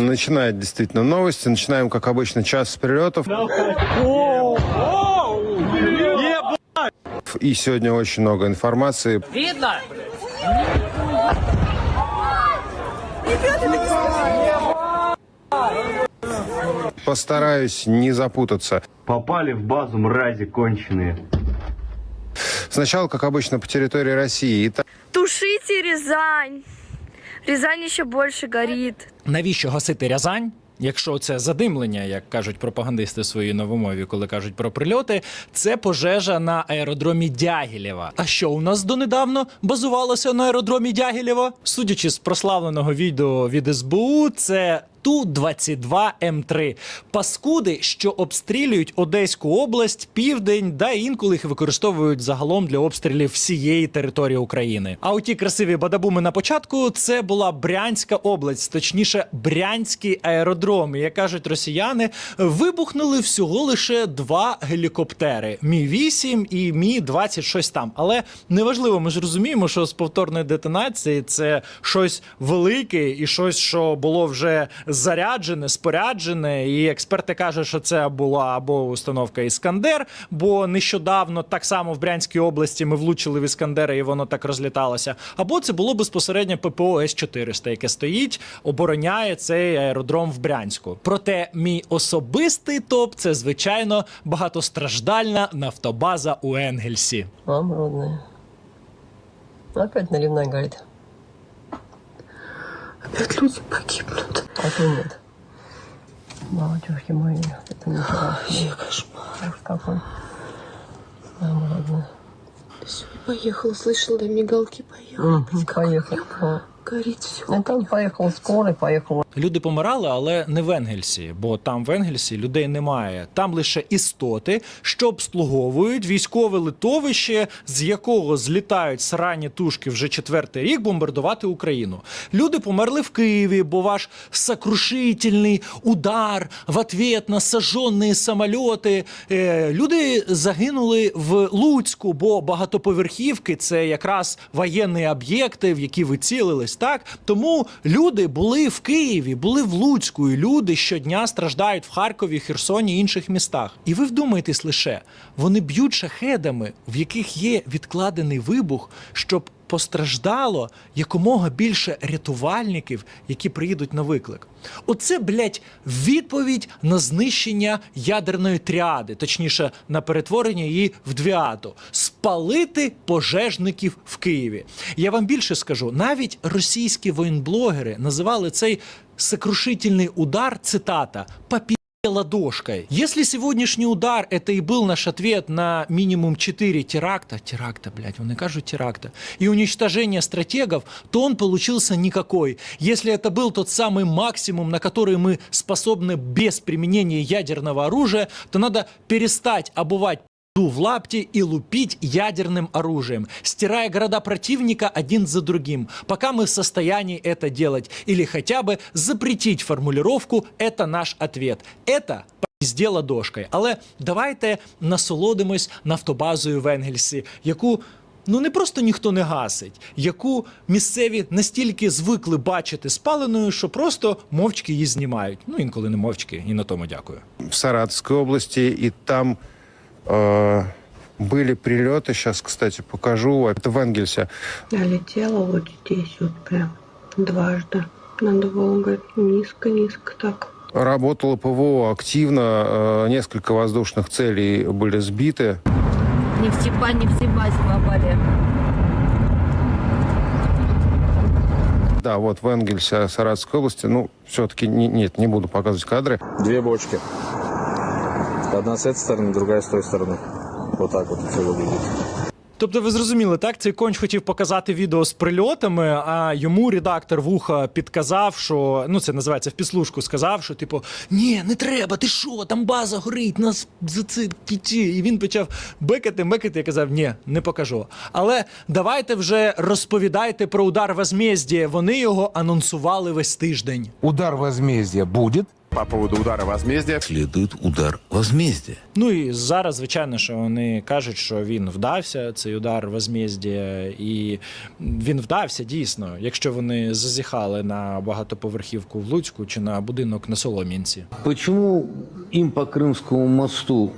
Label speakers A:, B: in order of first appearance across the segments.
A: Начинает действительно новости. Начинаем, как обычно, час с прилетов. И сегодня очень много информации.
B: Видно?
A: Постараюсь не запутаться.
C: Попали в базу мрази конченые.
A: Сначала, как обычно, по территории России. Итак,
D: Тушите Рязань. Рязань ще больше горить.
E: Навіщо гасити Рязань? Якщо це задимлення, як кажуть пропагандисти свої новомові, коли кажуть про прильоти, це пожежа на аеродромі Дягілєва. А що у нас донедавно базувалося на аеродромі Дягілєва? Судячи з прославленого відео від СБУ, це Ту-22М3. Паскуди, що обстрілюють Одеську область, південь, да інколи їх використовують загалом для обстрілів всієї території України. А оті красиві бадабуми на початку це була Брянська область, точніше, Брянський аеродром. Як кажуть росіяни, вибухнули всього лише два гелікоптери: Мі 8 і Мі 20 щось там. Але неважливо, ми ж розуміємо, що з повторної детонації це щось велике і щось, що було вже заряджене, споряджене. І експерти кажуть, що це була або установка Іскандер, бо нещодавно так само в Брянській області ми влучили в Іскандера, і воно так розліталося. Або це було безпосередньо ППО С-400, яке стоїть, обороняє цей аеродром в Брянську. Проте мій особистий топ це звичайно багатостраждальна нафтобаза у Енгельсі.
F: Мама родная. Опять наливная горит.
G: Опять люди погибнут.
F: А то нет. Батюшки мои, это не
G: Вообще кошмар.
F: Уж какой. Мама родная.
G: Сегодня поехала, слышала, да, мигалки поехала.
F: М, Поехал.
G: Горит все.
F: Ну, там поехал скорый, поехал
E: Люди помирали, але не в Енгельсі, бо там в Енгельсі людей немає. Там лише істоти, що обслуговують військове литовище, з якого злітають срані тушки вже четвертий рік бомбардувати Україну. Люди померли в Києві, бо ваш сокрушительний удар в ответ на сожжені самольоти. Е, люди загинули в Луцьку, бо багатоповерхівки це якраз воєнні об'єкти, в які ви цілились. Так тому люди були в Києві, були в Луцьку, і люди щодня страждають в Харкові, Херсоні і інших містах. І ви вдумайтесь лише, вони б'ють шахедами, в яких є відкладений вибух, щоб постраждало якомога більше рятувальників, які приїдуть на виклик. Оце, блядь, відповідь на знищення ядерної тріади, точніше, на перетворення її в двіаду. Спалити пожежників в Києві. Я вам більше скажу, навіть російські воєнблогери називали цей сокрушительний удар, цитата, «попі ладошкой. Если сегодняшний удар это и был наш ответ на минимум 4 теракта, теракта, блядь, вони кажуть теракта, и уничтожение стратегов, то он получился никакой. Если это был тот самый максимум, на который мы способны без применения ядерного оружия, то надо перестать обувать ду в лапти и лупить ядерным оружием, стирая города противника один за другим, пока мы в состоянии это делать, или хотя бы запретить формулировку «это наш ответ». Это пізді ладошкою. Але давайте насолодимось нафтобазою в Енгельсі, яку ну не просто ніхто не гасить, яку місцеві настільки звикли бачити спаленою, що просто мовчки її знімають. Ну інколи не мовчки, і на тому дякую.
A: в Саратовской области, и там э, Были прилеты. Сейчас, кстати, покажу. Это в Энгельсе.
G: Я летела вот здесь вот прям дважды. Над Волгой. Низко-низко так.
A: Работало ПВО активно. э, несколько воздушных целей были сбиты.
D: Нефтепа, нефтебазе попали.
A: Да, вот в Энгельсе Саратовской области. Ну, все-таки нет, не буду показывать кадры.
H: Две бочки. Одна с этой стороны, другая с той стороны. Вот так вот все выглядит.
E: Тобто, ви зрозуміли, так цей конч хотів показати відео з прильотами, а йому редактор вуха підказав, що ну це називається в підслужку, сказав, що типу, ні, не треба, ти що, там база горить, нас за це кіті. І він почав бекати, мекати і казав, ні, не покажу. Але давайте вже розповідайте про удар возмездія. Вони його анонсували весь тиждень.
I: Удар возмездия будет,
B: По поводу удара возмездия.
I: Следует удар возмездия.
E: Ну і зараз, звичайно, що вони кажуть, що він вдався, цей удар возмездія, і він вдався дійсно, якщо вони зазіхали на багатоповерхівку в Луцьку чи на будинок на Солом'янці.
I: Почему им по Крымскому мосту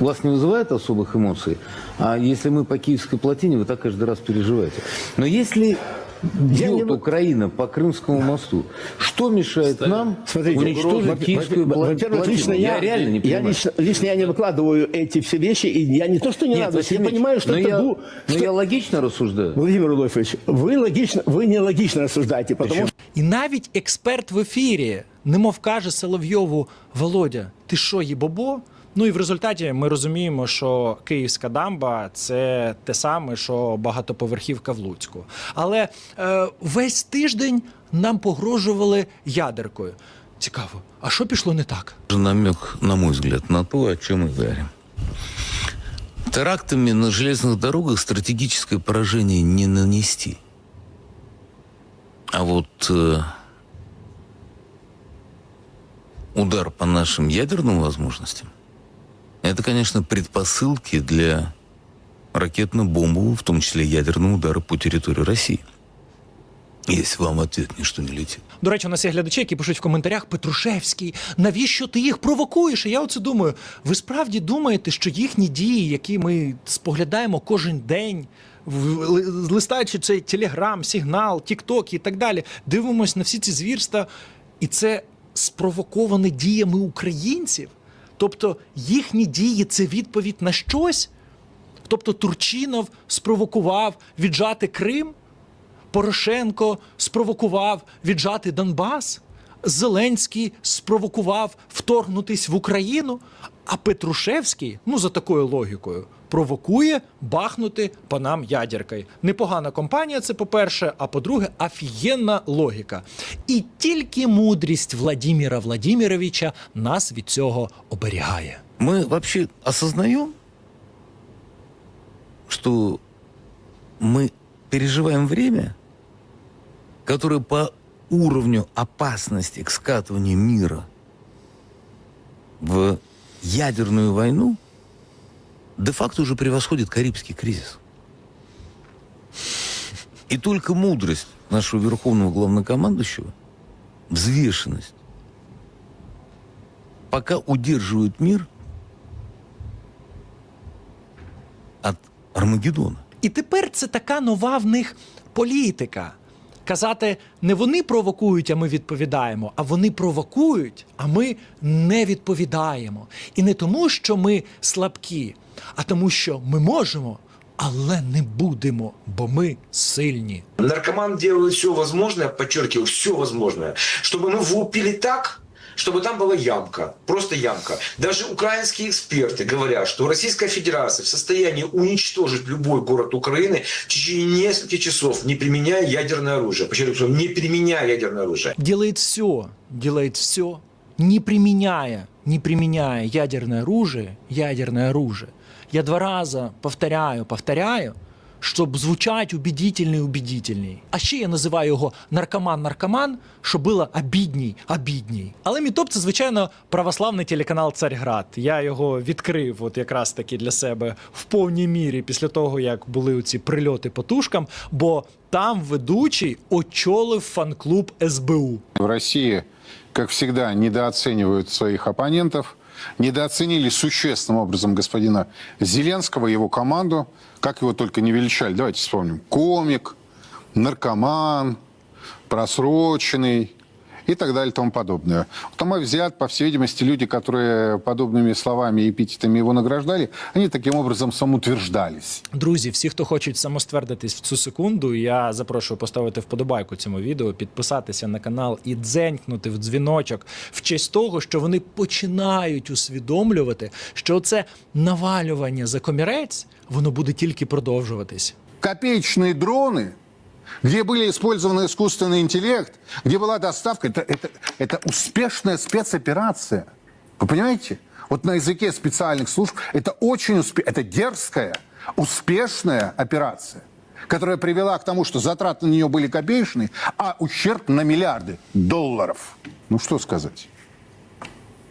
I: вас не вызывает особых эмоций? А если мы по Киевской плотине, вы так каждый раз переживаете. Но если бьет Украина по Крымскому мосту, что мешает нам
J: Смотрите,
I: уничтожить
J: во-
I: Киевскую
J: во-
I: пла-
J: во-первых,
I: плотину?
J: лично я,
I: реально не
J: я
I: понимаю.
J: лично, лично я не выкладываю эти все вещи, и я не то, что не
I: Нет,
J: надо,
I: Василий
J: я
I: Ильич,
J: понимаю, что
I: но
J: это
I: я,
J: бу-
I: но
J: что-
I: я логично рассуждаю.
J: Владимир Рудольфович, вы логично, вы не логично рассуждаете, потому что
E: І навіть експерт в ефірі немов каже Соловйову: Володя, ти що, їбобо? Ну і в результаті ми розуміємо, що Київська дамба це те саме, що багатоповерхівка в Луцьку. Але е, весь тиждень нам погрожували ядеркою. Цікаво, а що пішло не так?
I: намек, на мой взгляд, на то, о чем мы говорим. Терактами на железных дорогах стратегическое поражение не нанести. А вот э, удар по нашим ядерным возможностям, это, конечно, предпосылки для ракетно-бомбового, в том числе ядерного удара по территории России. Если вам ответ ничто не летит.
E: До речі, у нас є глядачі, які пишуть в коментарях: Петрушевський, навіщо ти їх провокуєш? І я оце думаю. Ви справді думаєте, що їхні дії, які ми споглядаємо кожен день, листаючи цей телеграм, сигнал, тікток і так далі, дивимось на всі ці звірства, і це спровоковане діями українців? Тобто їхні дії це відповідь на щось? Тобто Турчинов спровокував віджати Крим? Порошенко спровокував віджати Донбас, Зеленський спровокував вторгнутись в Україну, а Петрушевський, ну за такою логікою, провокує бахнути по нам ядеркою. Непогана компанія, це по-перше, а по-друге, офігенна логіка. І тільки мудрість Владіміра Владіміровича нас від цього оберігає.
I: Мы вообще осознаем, что мы переживаем время, которое по уровню опасности к скатыванию мира в ядерную войну де-факто уже превосходит Карибский кризис. И только мудрость нашего верховного главнокомандующего, взвешенность, пока удерживают мир от Армагеддона.
E: І тепер це така нова в них політика. Казати, не вони провокують, а ми відповідаємо, а вони провокують, а ми не відповідаємо. І не тому, що ми слабкі, а тому, що ми можемо, але не будемо, бо ми сильні.
K: Наркоман делает все возможное, подчеркиваю, все возможное, чтобы мы влупили так, чтобы там была ямка, просто ямка. Даже украинские эксперты говорят, что Российская Федерация в состоянии уничтожить любой город Украины в течение нескольких часов, не применяя ядерное оружие. Подчеркиваю, не применяя ядерное оружие.
E: Делает все, делает все, не применяя, не применяя ядерное оружие, ядерное оружие. Я два раза повторяю, повторяю, щоб звучать убедительний, убедительний. А ще я називаю його наркоман-наркоман, що було обідній, обідній. Але Мітоп це, звичайно, православний телеканал Царьград. Я його відкрив от якраз таки для себе в повній мірі після того, як були ці прильоти по тушкам, бо там ведучий очолив фан-клуб СБУ.
B: В России, как всегда, недооценивают своих оппонентов. Недооценили существенным образом господина Зеленского его команду. Как его только не величали. Давайте вспомним. Комик, наркоман, просроченный и так далее и тому подобное. Вот, на мой взгляд, по всей видимости, люди, которые подобными словами и эпитетами его награждали, они таким образом самоутверждались.
E: Друзі, всі, хто хочуть самоствердитись в цю секунду, я запрошую поставити вподобайку цьому відео, підписатися на канал і дзенькнути в дзвіночок в честь того, що вони починають усвідомлювати, що це навалювання за комірець воно буде тільки продовжуватись.
B: копеечные дроны, где были использованы искусственный интеллект, где была доставка, это, это, это успешная спецоперация. Вы понимаете? Вот на языке специальных служб это очень успе... это дерзкая, успешная операция, которая привела к тому, что затраты на нее были копеечные, а ущерб на миллиарды долларов. Ну что сказать?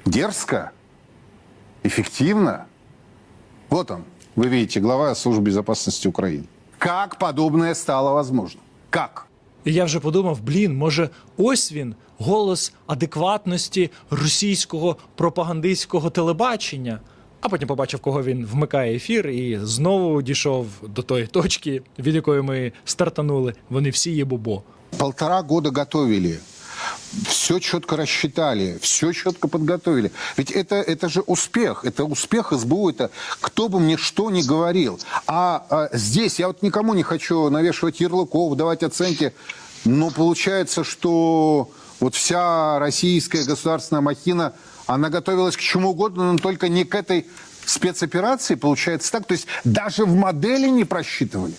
B: Дерзко? Эффективно? Вот он, вы видите, глава Службы безопасности Украины. Как подобное стало возможно? Как?
E: І я вже подумав: блін, може, ось він голос адекватності російського пропагандистського телебачення. А потім побачив, кого він вмикає ефір, і знову дійшов до тої точки, від якої ми стартанули. Вони всі є бобо.
B: Полтора года готовили. Все четко рассчитали, все четко подготовили. Ведь это, это же успех. Это успех СБУ. Это кто бы мне что ни говорил. А, а здесь я вот никому не хочу навешивать ярлыков, давать оценки. Но получается, что вот вся российская государственная махина, она готовилась к чему угодно, но только не к этой спецоперации. Получается так. То есть даже в модели не просчитывали.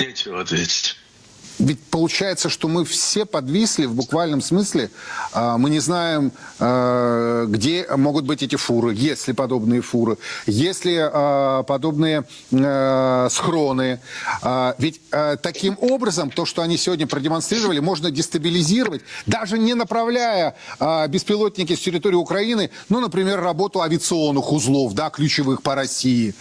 L: Нечего ответить.
B: Ведь получается, что мы все подвисли в буквальном смысле. А, Мы не знаем, а, где могут быть эти фуры, есть ли подобные фуры, есть ли а, подобные а, схроны. Ведь таким образом то, что они сегодня продемонстрировали, можно дестабилизировать, даже не направляя беспилотники с территории Украины, ну, например, работу авиационных узлов, да, ключевых по России.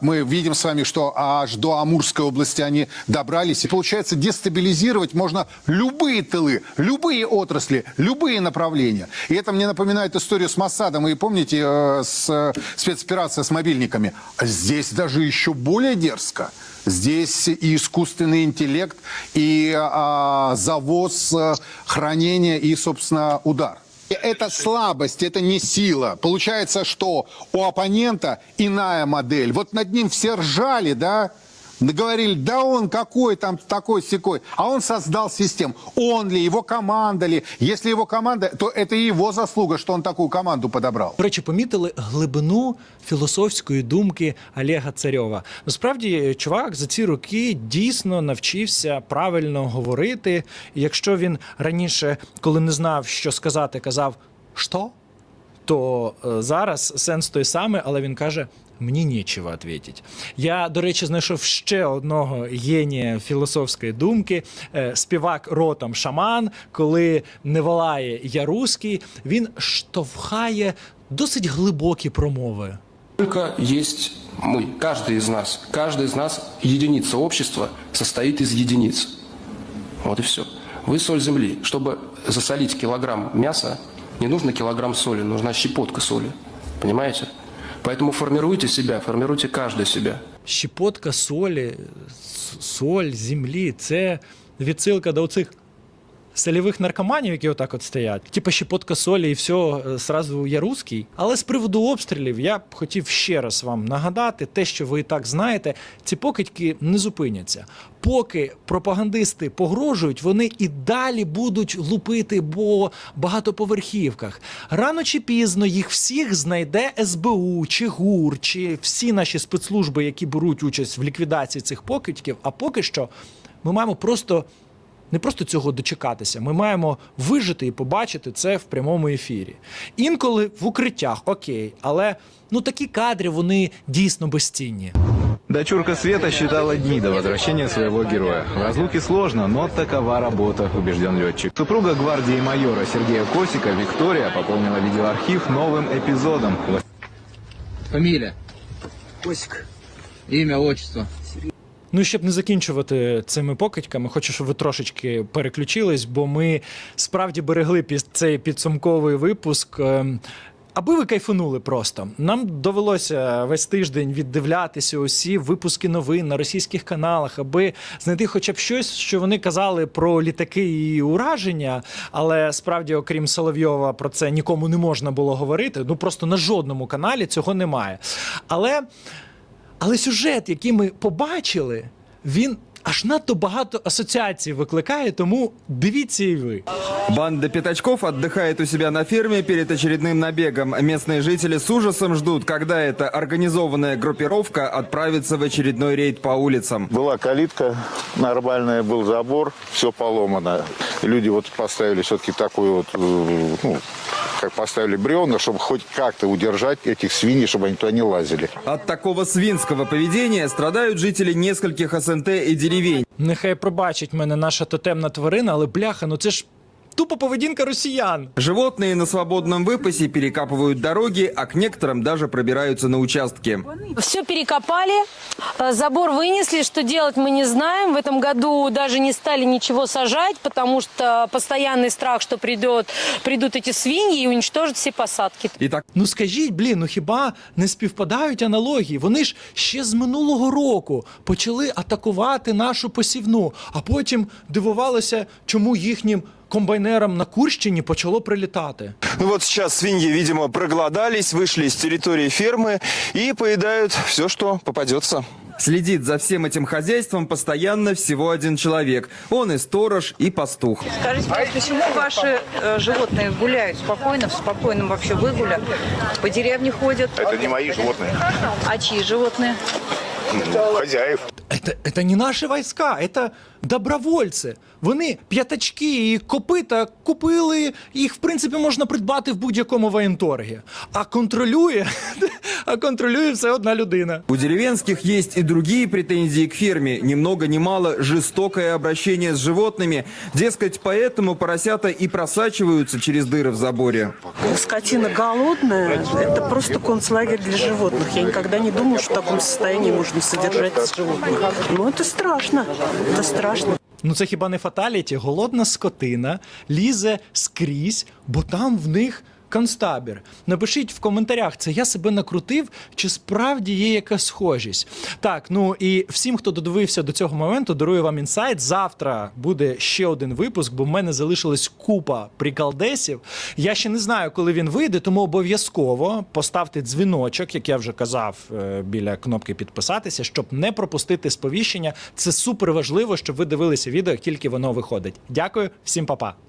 B: Мы видим с вами, что аж до Амурской области они добрались. И получается, дестабилизировать можно любые тылы, любые отрасли, любые направления. И это мне напоминает историю с Моссадом. И помните, э, с э, спецоперация с мобильниками. А Здесь даже еще более дерзко. Здесь и искусственный интеллект, и а, завоз, э, хранение и, собственно, удар. Это слабость, это не сила. Получается, что у оппонента иная модель. Вот над ним все ржали, да? Говорили, да он какой там такой секой, а он создал систему. Он ли, его команда ли? Если его команда, то это и его заслуга, что он такую команду подобрал.
E: До речі, помітили глибину філософської думки Олега Царьова. Насправді, чувак за ці роки дійсно навчився правильно говорити. Якщо він раніше, коли не знав, що сказати, казав «що?», то е, зараз сенс той самий, але він каже. Мені нічого відповідати. Я, до речі, знайшов ще одного генія філософської думки. Е, Співак ротом шаман, коли не волає я руський, він штовхає досить глибокі промови.
L: Только есть мы, каждый из нас. Каждый из нас, единица общества, состоит из единиц. Вот и все. Вы соль земли. Чтобы засолить килограмм мяса, не нужно килограмм соли, нужна щепотка соли. Понимаете? Поэтому формируйте себя, формируйте каждый себя.
E: Щепотка солі, с- соль, землі це відсилка до оцих солівих наркоманів, які отак от стоять. Типа щепотка солі і все, сразу я русський. Але з приводу обстрілів я б хотів ще раз вам нагадати те, що ви і так знаєте, ці покидьки не зупиняться. Поки пропагандисти погрожують, вони і далі будуть лупити по багатоповерхівках. Рано чи пізно їх всіх знайде СБУ чи ГУР, чи всі наші спецслужби, які беруть участь в ліквідації цих покидьків. А поки що ми маємо просто не просто цього дочекатися. Ми маємо вижити і побачити це в прямому ефірі. Інколи в укриттях, окей, але ну такі кадри вони дійсно безцінні.
H: Дочурка Света считала дни до возвращения своего героя. В разлуке сложно, но такова работа, убежден летчик. Супруга гвардии майора Сергея Косика, Виктория, пополнила видеоархив новым эпизодом.
L: Фамилия? Косик. Имя, отчество.
E: Ну, щоб не закінчувати цими покидьками, хочу, щоб ви трошечки переключились, бо ми справді берегли під цей підсумковий випуск. ем, Аби ви кайфанули просто. Нам довелося весь тиждень віддивлятися усі випуски новин на російських каналах, аби знайти хоча б щось, що вони казали про літаки і ураження. Але справді, окрім Соловйова, про це нікому не можна було говорити. Ну просто на жодному каналі цього немає. Але. Але сюжет, який ми побачили, він аж надто багато асоціацій викликає, тому дивіться і ви.
H: Банда пятачков отдыхает у себя на ферме перед очередным набегом. Местные жители с ужасом ждут, когда эта организованная группировка отправится в очередной рейд по улицам.
L: Была калитка нормальная, был забор, все поломано. Люди вот поставили все-таки такой вот, э, ну, как поставили бревна, чтобы хоть как-то удержать этих свиней, чтобы они туда не лазили.
H: От такого свинского поведения страдают жители нескольких СНТ и деревень.
E: Нехай пробачить мене наша тотемна тварина, але бляха, ну це ж Тупо поведінка росіян.
M: Животные на свободном выпасе перекапывают дороги, а к некоторым даже пробираются на участки.
N: Все перекопали, э, забор вынесли. Что делать мы не знаем. В этом году даже не стали ничего сажать, потому что постоянный страх, что придет, придут эти свиньи и уничтожат все посадки.
M: И так
E: Ну скажіть, блін, ну хіба не співпадають аналогії? Вони ж ще з минулого року почали атакувати нашу посівну, а потім дивувалися, чому їхнім комбайнерам на Курщині почало прилітати.
O: Ну вот сейчас свиньи, видимо, проголодались, вышли с территории фермы и поедают все, что попадется.
M: следит за всем этим хозяйством постоянно всего один человек. Он и сторож, и пастух.
P: Скажите, пожалуйста, почему ваши э, животные гуляют спокойно, в спокойном вообще выгуле, по деревне ходят?
O: Это не мои животные.
P: А чьи животные?
O: Хозяев.
E: Это, это не наші війська, це добровольці. Вони п'ятачки і копита купили, їх в принципі можна придбати в будь-якому воєнторгі. А контролює, а контролює все одна людина.
M: У деревенских есть и другие претензии к ферме. Ни много ни мало жестокое обращение с животными. Дескать, поэтому поросята и просачиваются через дыры в заборе.
F: Скотина голодная. Это просто концлагерь для животных. Я никогда не думала, что в таком состоянии можно содержать животных. Ну, это страшно. Это страшно.
E: Ну це хіба не фаталіті? Голодна скотина лізе скрізь, бо там в них концтабір. Напишіть в коментарях, це я себе накрутив, чи справді є якась схожість. Так, ну і всім, хто додивився до цього моменту, дарую вам інсайт. Завтра буде ще один випуск, бо в мене залишилась купа приколдесів. Я ще не знаю, коли він вийде, тому обов'язково поставте дзвіночок, як я вже казав, е, біля кнопки підписатися, щоб не пропустити сповіщення. Це супер важливо, щоб ви дивилися відео, тільки воно виходить. Дякую, всім па-па.